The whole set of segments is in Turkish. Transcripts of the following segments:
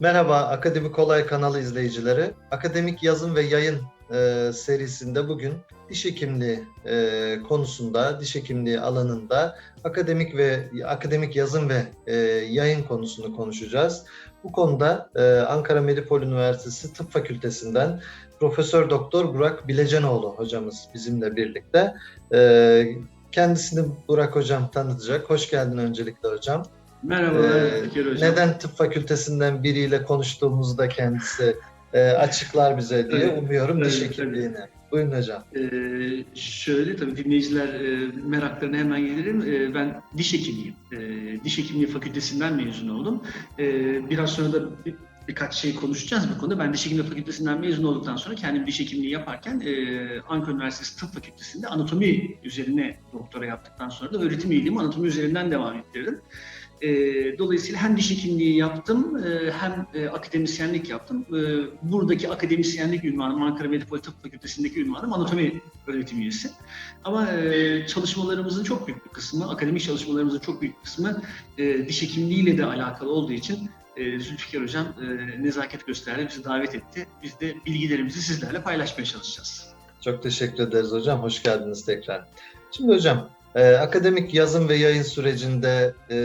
Merhaba Akademik Olay kanalı izleyicileri. Akademik Yazın ve Yayın e, serisinde bugün diş hekimliği e, konusunda, diş hekimliği alanında akademik ve akademik yazın ve e, yayın konusunu konuşacağız. Bu konuda e, Ankara Medipol Üniversitesi Tıp Fakültesinden Profesör Doktor Burak Bilecenoğlu hocamız bizimle birlikte. E, kendisini Burak hocam tanıtacak. Hoş geldin öncelikle hocam. Merhaba Ee, Fikir Hocam. Neden tıp fakültesinden biriyle konuştuğumuzda kendisi e, açıklar bize diye Evet, umuyorum diş evet, hekimliğini. Buyurun hocam. Ee, şöyle tabii dinleyiciler e, meraklarına hemen gelirim. E, ben diş hekimiyim. E, diş hekimliği fakültesinden mezun oldum. E, biraz sonra da bir, birkaç şey konuşacağız bu konuda. Ben diş hekimliği fakültesinden mezun olduktan sonra kendim diş hekimliği yaparken e, Ankara Üniversitesi Tıp Fakültesi'nde anatomi üzerine doktora yaptıktan sonra da öğretim üyeliğimi anatomi üzerinden devam ettirdim. E, dolayısıyla hem diş hekimliği yaptım e, hem e, akademisyenlik yaptım. E, buradaki akademisyenlik ünvanım Ankara Medipol Tıp Fakültesi'ndeki ünvanım anatomi öğretim üyesi. Ama e, çalışmalarımızın çok büyük bir kısmı, akademik çalışmalarımızın çok büyük kısmı e, diş hekimliğiyle de alakalı olduğu için e, Zülfikar Hocam e, nezaket gösterdi, bizi davet etti. Biz de bilgilerimizi sizlerle paylaşmaya çalışacağız. Çok teşekkür ederiz hocam. Hoş geldiniz tekrar. Şimdi hocam e, akademik yazın ve yayın sürecinde e,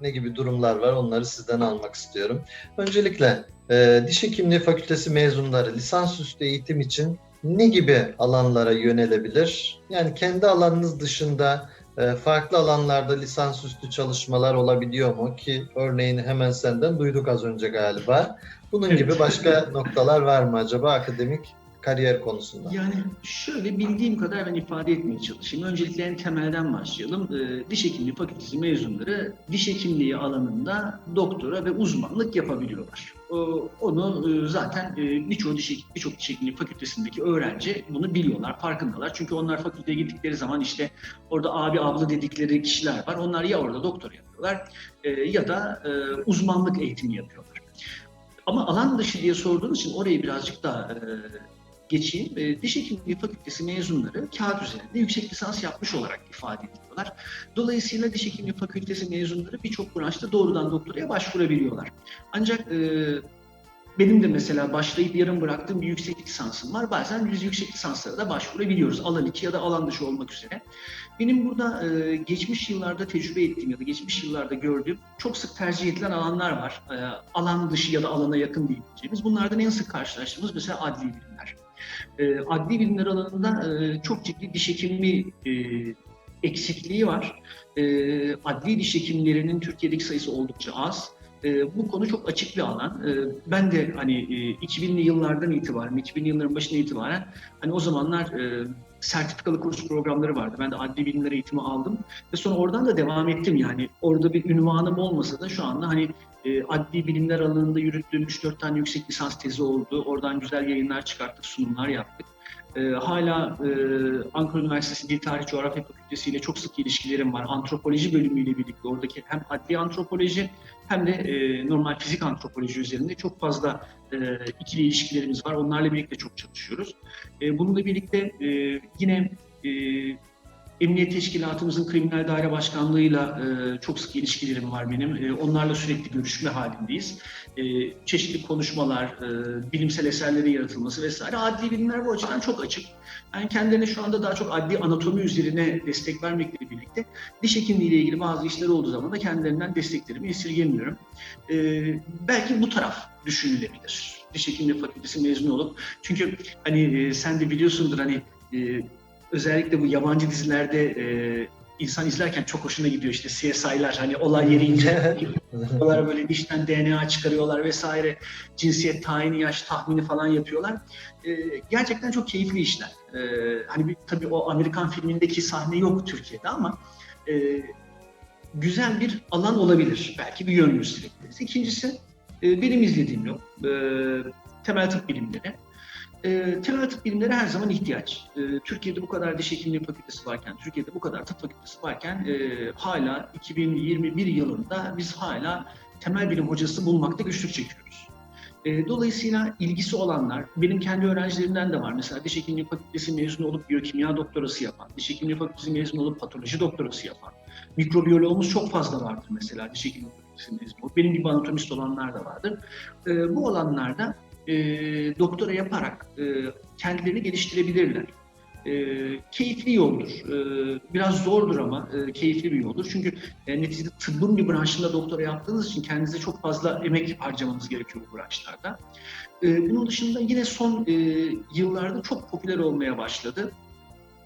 ne gibi durumlar var onları sizden almak istiyorum. Öncelikle e, diş hekimliği fakültesi mezunları lisansüstü eğitim için ne gibi alanlara yönelebilir? Yani kendi alanınız dışında e, farklı alanlarda lisansüstü çalışmalar olabiliyor mu ki örneğini hemen senden duyduk az önce galiba. Bunun gibi başka noktalar var mı acaba akademik kariyer konusunda? Yani şöyle bildiğim kadar ben ifade etmeye çalışayım. Öncelikle en temelden başlayalım. Ee, diş hekimliği fakültesi mezunları diş hekimliği alanında doktora ve uzmanlık yapabiliyorlar. Onu e, zaten e, birçok diş, birçok diş hekimliği fakültesindeki öğrenci bunu biliyorlar, farkındalar. Çünkü onlar fakülteye gittikleri zaman işte orada abi abla dedikleri kişiler var. Onlar ya orada doktora yapıyorlar e, ya da uzmanlık eğitimi yapıyorlar. Ama alan dışı diye sorduğunuz için orayı birazcık daha geçeyim. E, diş hekimliği fakültesi mezunları kağıt üzerinde yüksek lisans yapmış olarak ifade ediliyorlar. Dolayısıyla diş hekimliği fakültesi mezunları birçok branşta doğrudan doktoraya başvurabiliyorlar. Ancak e, benim de mesela başlayıp yarım bıraktığım bir yüksek lisansım var. Bazen biz yüksek lisanslara da başvurabiliyoruz. Alan içi ya da alan dışı olmak üzere. Benim burada e, geçmiş yıllarda tecrübe ettiğim ya da geçmiş yıllarda gördüğüm çok sık tercih edilen alanlar var. E, alan dışı ya da alana yakın diyebileceğimiz. Bunlardan en sık karşılaştığımız mesela adli bilimler. E, adli bilimler alanında e, çok ciddi diş hekimi e, eksikliği var. E, adli diş hekimlerinin Türkiye'deki sayısı oldukça az. E, bu konu çok açık bir alan. E, ben de hani e, 2000'li yıllardan itibaren, 2000'li yılların başına itibaren hani o zamanlar e, sertifikalı kurs programları vardı. Ben de adli bilimler eğitimi aldım ve sonra oradan da devam ettim yani. Orada bir ünvanım olmasa da şu anda hani e, adli bilimler alanında yürüttüğüm 3-4 tane yüksek lisans tezi oldu. Oradan güzel yayınlar çıkarttık, sunumlar yaptık. E, hala e, Ankara Üniversitesi Dil Tarih Coğrafya Fakültesi ile çok sık ilişkilerim var. Antropoloji bölümüyle birlikte oradaki hem adli antropoloji hem de e, normal fizik antropoloji üzerinde çok fazla e, ikili ilişkilerimiz var. Onlarla birlikte çok çalışıyoruz. E, bununla birlikte e, yine e, Emniyet Teşkilatımızın Kriminal Daire Başkanlığı'yla e, çok sık ilişkilerim var benim. E, onlarla sürekli görüşme halindeyiz. E, çeşitli konuşmalar, e, bilimsel eserlerin yaratılması vesaire. Adli bilimler bu açıdan çok açık. Ben kendilerine şu anda daha çok adli anatomi üzerine destek vermekle birlikte diş hekimliği ile ilgili bazı işler olduğu zaman da kendilerinden desteklerimi esirgemiyorum. E, belki bu taraf düşünülebilir. Diş hekimliği fakültesi mezunu olup. Çünkü hani e, sen de biliyorsundur hani e, özellikle bu yabancı dizilerde e, insan izlerken çok hoşuna gidiyor işte CSI'lar hani olay yeri inceliyorlar böyle dişten DNA çıkarıyorlar vesaire cinsiyet tayini yaş tahmini falan yapıyorlar. E, gerçekten çok keyifli işler. E, hani bir, tabii o Amerikan filmindeki sahne yok Türkiye'de ama e, güzel bir alan olabilir. Belki bir yön gösterebiliriz. İkincisi e, benim izlediğim yol e, temel tıp bilimleri. E, temel tıp bilimleri her zaman ihtiyaç. E, Türkiye'de bu kadar diş hekimliği fakültesi varken, Türkiye'de bu kadar tıp fakültesi varken e, hala 2021 yılında biz hala temel bilim hocası bulmakta güçlük çekiyoruz. E, dolayısıyla ilgisi olanlar, benim kendi öğrencilerimden de var. Mesela diş hekimliği fakültesi mezunu olup biyokimya doktorası yapan, diş hekimliği fakültesi mezunu olup patoloji doktorası yapan, mikrobiyoloğumuz çok fazla vardır mesela diş hekimliği fakültesi mezunu. Benim gibi anatomist olanlar da vardır. E, bu olanlarda e, doktora yaparak e, kendilerini geliştirebilirler. E, keyifli yoldur. E, biraz zordur ama e, keyifli bir yoldur. Çünkü e, neticede tıbbın bir branşında doktora yaptığınız için kendinize çok fazla emek harcamanız gerekiyor bu branşlarda. E, bunun dışında yine son e, yıllarda çok popüler olmaya başladı.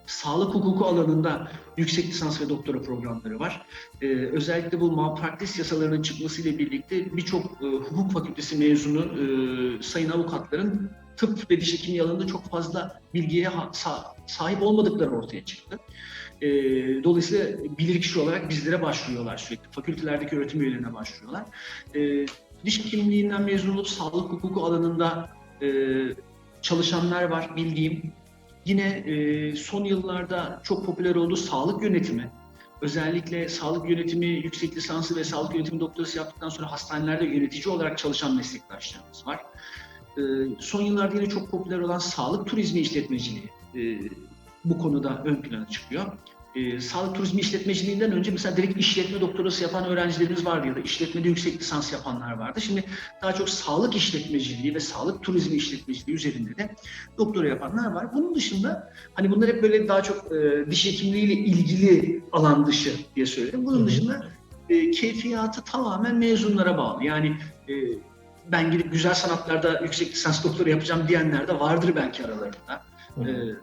Sağlık hukuku alanında yüksek lisans ve doktora programları var. Ee, özellikle bu malpraktis yasalarının çıkmasıyla birlikte birçok e, hukuk fakültesi mezunu e, sayın avukatların tıp ve diş hekimliği alanında çok fazla bilgiye sa- sahip olmadıkları ortaya çıktı. E, dolayısıyla bilirkişi olarak bizlere başvuruyorlar sürekli. Fakültelerdeki öğretim üyelerine başvuruyorlar. E, diş hekimliğinden mezun olup sağlık hukuku alanında e, çalışanlar var bildiğim. Yine e, son yıllarda çok popüler oldu sağlık yönetimi. Özellikle sağlık yönetimi yüksek lisansı ve sağlık yönetimi doktorası yaptıktan sonra hastanelerde yönetici olarak çalışan meslektaşlarımız var. E, son yıllarda yine çok popüler olan sağlık turizmi işletmeciliği e, bu konuda ön plana çıkıyor. E, sağlık turizmi işletmeciliğinden önce mesela direkt işletme doktorası yapan öğrencilerimiz vardı ya da işletmede yüksek lisans yapanlar vardı. Şimdi daha çok sağlık işletmeciliği ve sağlık turizmi işletmeciliği üzerinde de doktora yapanlar var. Bunun dışında hani bunlar hep böyle daha çok e, diş hekimliğiyle ilgili alan dışı diye söyledim. Bunun Hı hı. dışında e, keyfiyatı tamamen mezunlara bağlı. Yani e, ben gidip güzel sanatlarda yüksek lisans doktora yapacağım diyenler de vardır belki aralarında. Hı hı. E,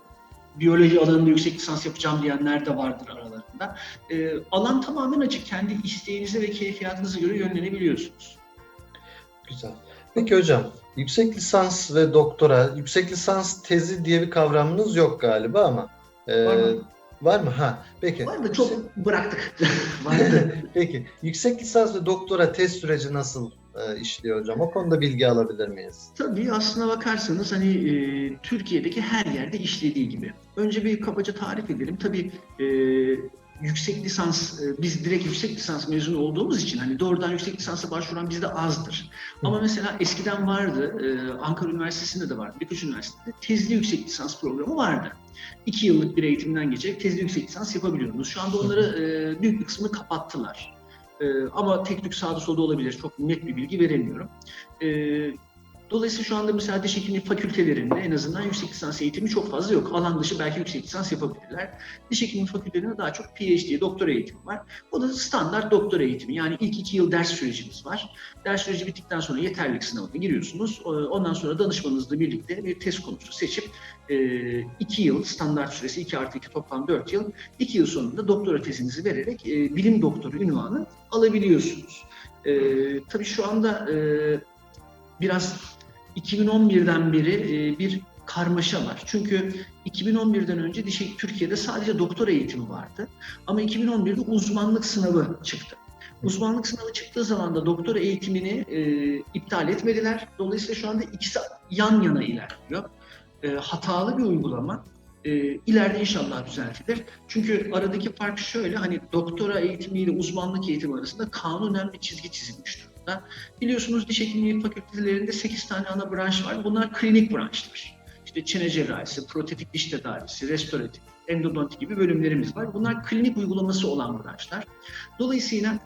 biyoloji alanında yüksek lisans yapacağım diyenler de vardır aralarında. E, alan tamamen açık. Kendi isteğinize ve keyfiyatınıza göre yönlenebiliyorsunuz. Güzel. Peki hocam, yüksek lisans ve doktora, yüksek lisans tezi diye bir kavramınız yok galiba ama e, Var mı? var mı? Ha, peki. Var da çok bıraktık. Vardı. Peki, yüksek lisans ve doktora tez süreci nasıl e, işliyor hocam? O konuda bilgi alabilir miyiz? Tabii aslına bakarsanız hani e, Türkiye'deki her yerde işlediği gibi. Önce bir kabaca tarif edelim. Tabii e, yüksek lisans, e, biz direkt yüksek lisans mezunu olduğumuz için hani doğrudan yüksek lisansa başvuran bizde azdır. Ama mesela eskiden vardı, e, Ankara Üniversitesi'nde de vardı, birkaç üniversitede tezli yüksek lisans programı vardı. İki yıllık bir eğitimden geçerek tezli yüksek lisans yapabiliyordunuz. Şu anda onları e, büyük bir kısmını kapattılar. E, ama tek tük sağda solda olabilir. Çok net bir bilgi veremiyorum. E, Dolayısıyla şu anda mesela diş hekimliği fakültelerinde en azından yüksek lisans eğitimi çok fazla yok. Alan dışı belki yüksek lisans yapabilirler. Diş hekimliği fakültelerinde daha çok PhD, doktora eğitimi var. O da standart doktora eğitimi. Yani ilk iki yıl ders sürecimiz var. Ders süreci bittikten sonra yeterlilik sınavına giriyorsunuz. Ondan sonra danışmanınızla birlikte bir test konusu seçip e, iki yıl standart süresi 2 artı 2 toplam 4 yıl. iki yıl sonunda doktora tezinizi vererek e, bilim doktoru ünvanı alabiliyorsunuz. E, tabii şu anda biraz 2011'den beri e, bir karmaşa var. Çünkü 2011'den önce diş Türkiye'de sadece doktor eğitimi vardı. Ama 2011'de uzmanlık sınavı çıktı. Uzmanlık sınavı çıktığı zaman da doktor eğitimini e, iptal etmediler. Dolayısıyla şu anda ikisi yan yana ilerliyor. E, hatalı bir uygulama. E, ileride inşallah düzeltilir. Çünkü aradaki fark şöyle hani doktora eğitimiyle uzmanlık eğitimi arasında kanunen bir çizgi çizilmiş durumda. Biliyorsunuz diş hekimliği fakültelerinde 8 tane ana branş var. Bunlar klinik branşlar. İşte çene cerrahisi, protetik diş tedavisi, restoratif, endodonti gibi bölümlerimiz var. Bunlar klinik uygulaması olan branşlar. Dolayısıyla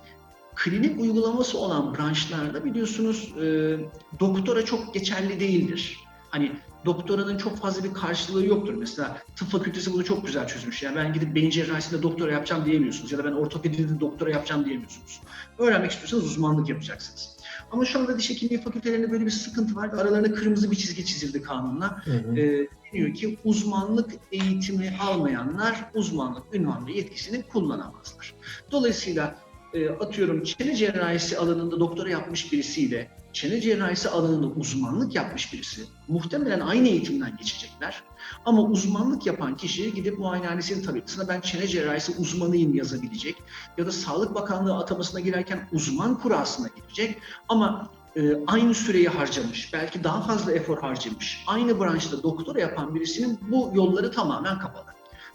klinik uygulaması olan branşlarda biliyorsunuz e, doktora çok geçerli değildir. Hani doktoranın çok fazla bir karşılığı yoktur. Mesela tıp fakültesi bunu çok güzel çözmüş. Yani ben gidip beyin cerrahisinde doktora yapacağım diyemiyorsunuz ya da ben ortopedide doktora yapacağım diyemiyorsunuz. Öğrenmek istiyorsanız uzmanlık yapacaksınız. Ama şu anda diş hekimliği fakültelerinde böyle bir sıkıntı var aralarına kırmızı bir çizgi çizildi kanunla. Hı hı. Ee, deniyor ki uzmanlık eğitimi almayanlar uzmanlık ünvan ve yetkisini kullanamazlar. Dolayısıyla e, atıyorum çene cerrahisi alanında doktora yapmış birisiyle çene cerrahisi alanında uzmanlık yapmış birisi muhtemelen aynı eğitimden geçecekler. Ama uzmanlık yapan kişi gidip muayenehanesinin tabelasına ben çene cerrahisi uzmanıyım yazabilecek ya da Sağlık Bakanlığı atamasına girerken uzman kurasına girecek ama e, aynı süreyi harcamış, belki daha fazla efor harcamış, aynı branşta doktora yapan birisinin bu yolları tamamen kapalı.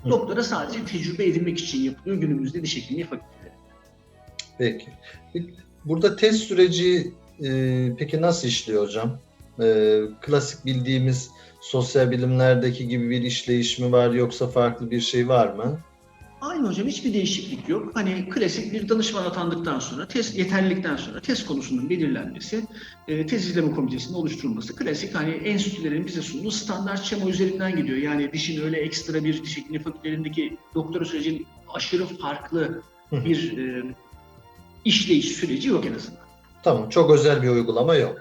Hı. Doktora sadece tecrübe edinmek için yapılıyor günümüzde diş hekimliği fakülteleri. Peki, Burada test süreci e, peki nasıl işliyor hocam? E, klasik bildiğimiz sosyal bilimlerdeki gibi bir işleyiş mi var yoksa farklı bir şey var mı? Aynı hocam hiçbir değişiklik yok. Hani klasik bir danışman atandıktan sonra, test yeterlilikten sonra test konusunun belirlenmesi, e, tez izleme komitesinin oluşturulması. Klasik hani enstitülerin bize sunduğu standart şema üzerinden gidiyor. Yani dişin öyle ekstra bir diş hekimliği fakültelerindeki doktora sürecinin aşırı farklı bir e, işleyiş süreci yok en azından. Tamam, çok özel bir uygulama yok.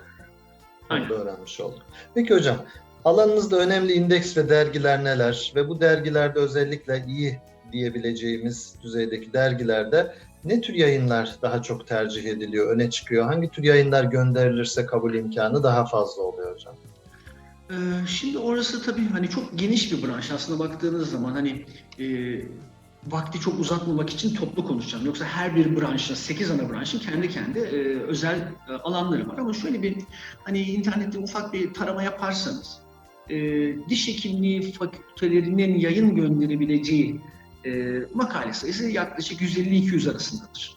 Bunu Aynen. da öğrenmiş olduk. Peki hocam, alanınızda önemli indeks ve dergiler neler? Ve bu dergilerde özellikle iyi diyebileceğimiz düzeydeki dergilerde ne tür yayınlar daha çok tercih ediliyor, öne çıkıyor? Hangi tür yayınlar gönderilirse kabul imkanı daha fazla oluyor hocam? Ee, Şimdi orası tabii hani çok geniş bir branş aslında baktığınız zaman hani e, vakti çok uzatmamak için toplu konuşacağım. Yoksa her bir branşın, 8 ana branşın kendi kendi e, özel e, alanları var. Ama şöyle bir hani internette ufak bir tarama yaparsanız e, diş hekimliği fakültelerinin yayın gönderebileceği e, makale sayısı yaklaşık 150-200 arasındadır.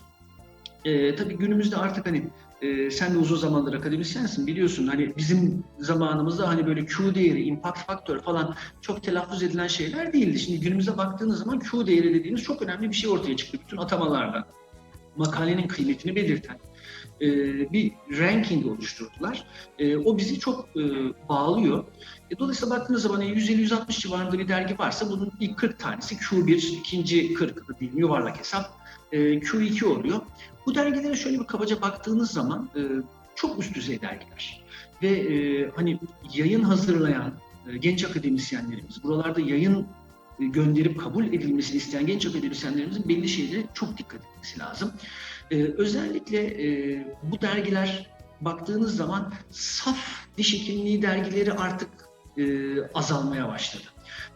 E, tabii günümüzde artık hani e, sen de uzun zamandır akademisyensin biliyorsun hani bizim zamanımızda hani böyle Q değeri, impact faktör falan çok telaffuz edilen şeyler değildi. Şimdi günümüze baktığınız zaman Q değeri dediğimiz çok önemli bir şey ortaya çıktı bütün atamalarda. Makalenin kıymetini belirten e, bir ranking oluşturdular. E, o bizi çok e, bağlıyor. E, dolayısıyla baktığınız zaman yani 150-160 civarında bir dergi varsa bunun ilk 40 tanesi Q1, ikinci 40 diyeyim yuvarlak hesap e, Q2 oluyor. Bu dergilere şöyle bir kabaca baktığınız zaman e, çok üst düzey dergiler. Ve e, hani yayın hazırlayan e, genç akademisyenlerimiz, buralarda yayın e, gönderip kabul edilmesini isteyen genç akademisyenlerimizin belli şeylere çok dikkat etmesi lazım. E, özellikle e, bu dergiler baktığınız zaman saf diş hekimliği dergileri artık e, azalmaya başladı.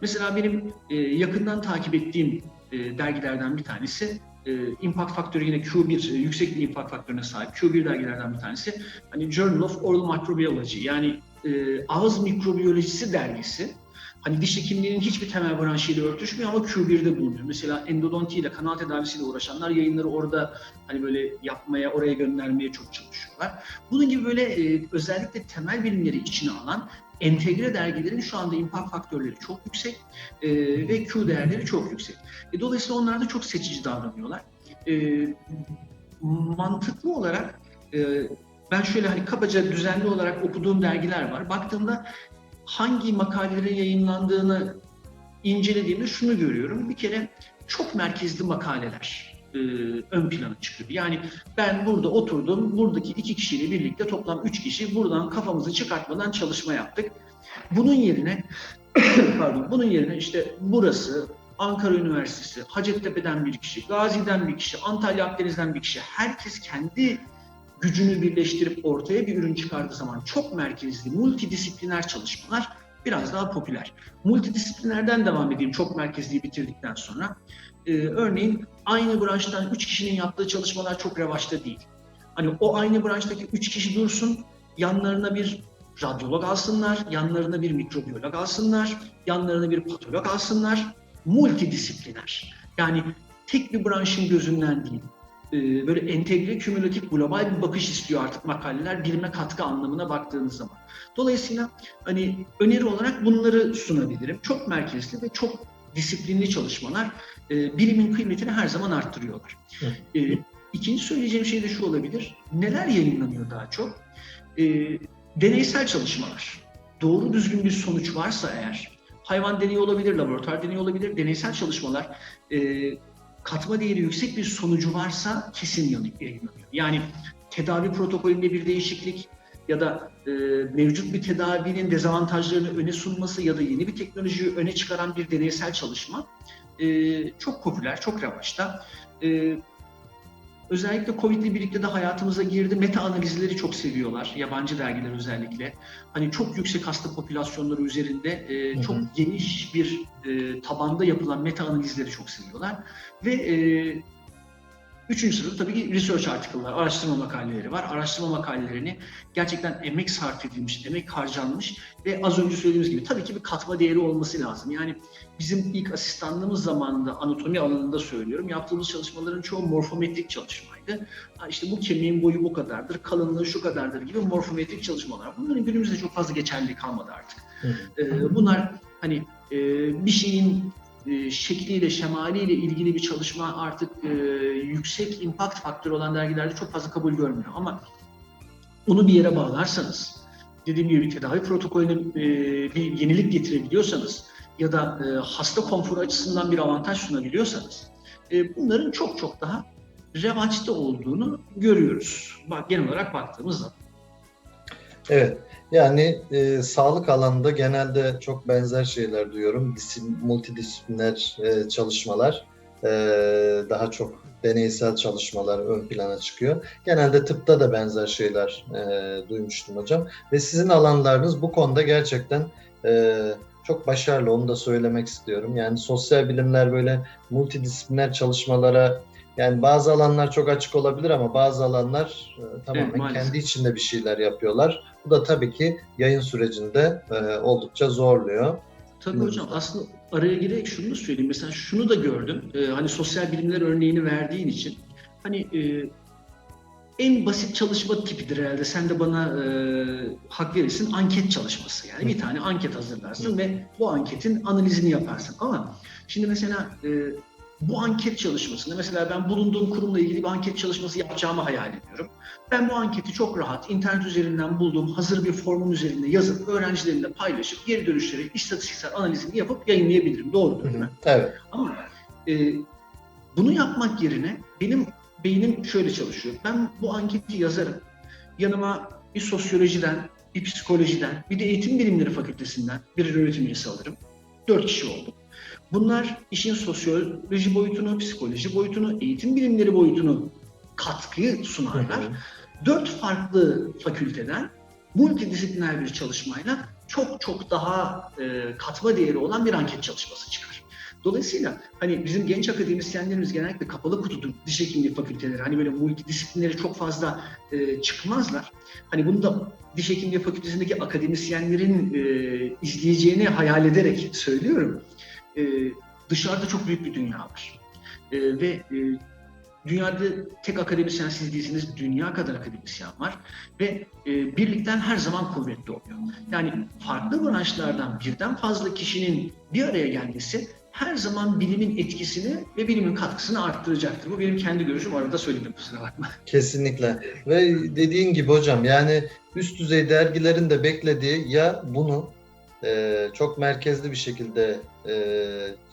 Mesela benim e, yakından takip ettiğim e, dergilerden bir tanesi e, impact faktörü yine Q1 e, yüksek bir impact faktörüne sahip Q1 dergilerden bir tanesi. Hani Journal of Oral Microbiology yani e, ağız mikrobiyolojisi dergisi. Hani diş hekimliğinin hiçbir temel branşıyla örtüşmüyor ama Q1'de bulunuyor. Mesela endodonti ile kanal tedavisiyle uğraşanlar yayınları orada hani böyle yapmaya, oraya göndermeye çok çalışıyorlar. Bunun gibi böyle e, özellikle temel bilimleri içine alan entegre dergilerin şu anda impact faktörleri çok yüksek e, ve Q değerleri çok yüksek. E, dolayısıyla onlar da çok seçici davranıyorlar. E, mantıklı olarak e, ben şöyle hani kabaca düzenli olarak okuduğum dergiler var. Baktığımda hangi makalelerin yayınlandığını incelediğimde şunu görüyorum. Bir kere çok merkezli makaleler e, ön plana çıkıyor. Yani ben burada oturdum, buradaki iki kişiyle birlikte toplam üç kişi buradan kafamızı çıkartmadan çalışma yaptık. Bunun yerine, pardon, bunun yerine işte burası, Ankara Üniversitesi, Hacettepe'den bir kişi, Gazi'den bir kişi, Antalya Akdeniz'den bir kişi, herkes kendi gücünü birleştirip ortaya bir ürün çıkardığı zaman çok merkezli, multidisipliner çalışmalar biraz daha popüler. Multidisiplinerden devam edeyim çok merkezliyi bitirdikten sonra. Ee, örneğin aynı branştan üç kişinin yaptığı çalışmalar çok revaçta değil. Hani o aynı branştaki üç kişi dursun, yanlarına bir radyolog alsınlar, yanlarına bir mikrobiyolog alsınlar, yanlarına bir patolog alsınlar. Multidisipliner. Yani tek bir branşın gözünden değil, e, böyle entegre, kümülatif, global bir bakış istiyor artık makaleler bilime katkı anlamına baktığınız zaman. Dolayısıyla hani öneri olarak bunları sunabilirim. Çok merkezli ve çok disiplinli çalışmalar e, bilimin kıymetini her zaman arttırıyorlar. E, ikinci söyleyeceğim şey de şu olabilir. Neler yayınlanıyor daha çok? E, deneysel çalışmalar. Doğru düzgün bir sonuç varsa eğer, hayvan deneyi olabilir, laboratuvar deneyi olabilir, deneysel çalışmalar e, katma değeri yüksek bir sonucu varsa kesin yayınlanıyor. Yani tedavi protokolünde bir değişiklik ya da e, mevcut bir tedavinin dezavantajlarını öne sunması ya da yeni bir teknolojiyi öne çıkaran bir deneysel çalışma e, çok popüler, çok revaçta. E, özellikle Covid ile birlikte de hayatımıza girdi. Meta analizleri çok seviyorlar, yabancı dergiler özellikle. Hani çok yüksek hasta popülasyonları üzerinde e, Hı hı. çok geniş bir e, tabanda yapılan meta analizleri çok seviyorlar. Ve e, üçüncü sırada tabii ki research article'lar, araştırma makaleleri var. Araştırma makalelerini gerçekten emek sarf edilmiş, emek harcanmış ve az önce söylediğimiz gibi tabii ki bir katma değeri olması lazım. Yani bizim ilk asistanlığımız zamanında anatomi alanında söylüyorum. Yaptığımız çalışmaların çoğu morfometrik çalışmaydı. İşte bu kemiğin boyu bu kadardır, kalınlığı şu kadardır gibi morfometrik çalışmalar. Bunların günümüzde çok fazla geçerli kalmadı artık. Hı. Ee, bunlar hani e, bir şeyin e, şekliyle, şemaliyle ilgili bir çalışma artık e, yüksek impact faktörü olan dergilerde çok fazla kabul görmüyor. Ama onu bir yere bağlarsanız, dediğim gibi bir tedavi protokolüne e, bir yenilik getirebiliyorsanız ya da e, hasta konforu açısından bir avantaj sunabiliyorsanız e, bunların çok çok daha revaçta olduğunu görüyoruz. Bak genel olarak baktığımız zaman. Evet. Yani e, sağlık alanında genelde çok benzer şeyler duyuyorum. Disim, multidisipliner e, çalışmalar, e, daha çok deneysel çalışmalar ön plana çıkıyor. Genelde tıpta da benzer şeyler e, duymuştum hocam. Ve sizin alanlarınız bu konuda gerçekten e, çok başarılı, onu da söylemek istiyorum. Yani sosyal bilimler böyle multidisipliner çalışmalara yani bazı alanlar çok açık olabilir ama bazı alanlar e, tamamen maalesef. kendi içinde bir şeyler yapıyorlar. Bu da tabii ki yayın sürecinde e, oldukça zorluyor. Tabii hocam aslında araya girerek şunu da söyleyeyim. Mesela şunu da gördüm. Ee, hani sosyal bilimler örneğini verdiğin için. Hani e, en basit çalışma tipidir herhalde. Sen de bana e, hak verirsin. Anket çalışması. Yani bir tane anket hazırlarsın ve bu anketin analizini yaparsın. Ama şimdi mesela e, bu anket çalışmasında mesela ben bulunduğum kurumla ilgili bir anket çalışması yapacağımı hayal ediyorum. Ben bu anketi çok rahat internet üzerinden bulduğum hazır bir formun üzerinde yazıp öğrencilerimle paylaşıp geri dönüşleri istatistiksel analizini yapıp yayınlayabilirim. Doğrudur değil mi? Evet. Ama e, bunu yapmak yerine benim beynim şöyle çalışıyor. Ben bu anketi yazarım. Yanıma bir sosyolojiden, bir psikolojiden, bir de eğitim bilimleri fakültesinden bir öğretim üyesi alırım. Dört kişi oldu. Bunlar işin sosyoloji boyutunu, psikoloji boyutunu, eğitim bilimleri boyutunu katkıyı sunarlar. Dört farklı fakülteden multidisipliner bir çalışmayla çok çok daha e, katma değeri olan bir anket çalışması çıkar. Dolayısıyla hani bizim genç akademisyenlerimiz genellikle kapalı kutudur diş hekimliği fakülteleri. Hani böyle multidisiplinleri çok fazla e, çıkmazlar. Hani bunu da diş hekimliği fakültesindeki akademisyenlerin e, izleyeceğini hayal ederek söylüyorum. E, dışarıda çok büyük bir dünya var. E, ve e, dünyada tek akademisyen siz değilsiniz, dünya kadar akademisyen var ve e, birlikten her zaman kuvvetli oluyor. Yani farklı branşlardan birden fazla kişinin bir araya gelmesi her zaman bilimin etkisini ve bilimin katkısını arttıracaktır. Bu benim kendi görüşüm. Arada söyledim kusura bakma. Kesinlikle. Ve dediğin gibi hocam yani üst düzey dergilerin de beklediği ya bunu e, çok merkezli bir şekilde e,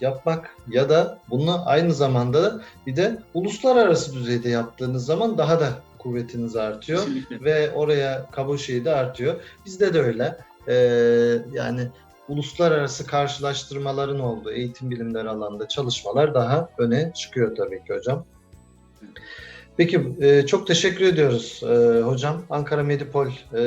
yapmak ya da bunu aynı zamanda bir de uluslararası düzeyde yaptığınız zaman daha da kuvvetiniz artıyor Kesinlikle. ve oraya kabul şeyi de artıyor. Bizde de öyle. E, yani uluslararası karşılaştırmaların olduğu eğitim bilimleri alanında çalışmalar daha öne çıkıyor tabii ki hocam. Peki e, çok teşekkür ediyoruz e, hocam. Ankara Medipol e,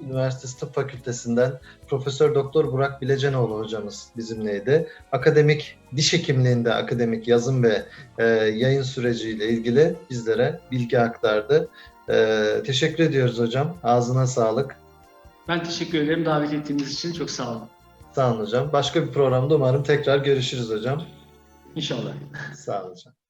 Üniversitesi Tıp Fakültesinden Profesör Doktor Burak Bilecenoğlu hocamız bizimleydi. Akademik diş hekimliğinde akademik yazım ve e, yayın süreciyle ilgili bizlere bilgi aktardı. E, teşekkür ediyoruz hocam. Ağzına sağlık. Ben teşekkür ederim davet ettiğiniz için. Çok sağ olun. Sağ olun hocam. Başka bir programda umarım tekrar görüşürüz hocam. İnşallah. Sağ olun hocam.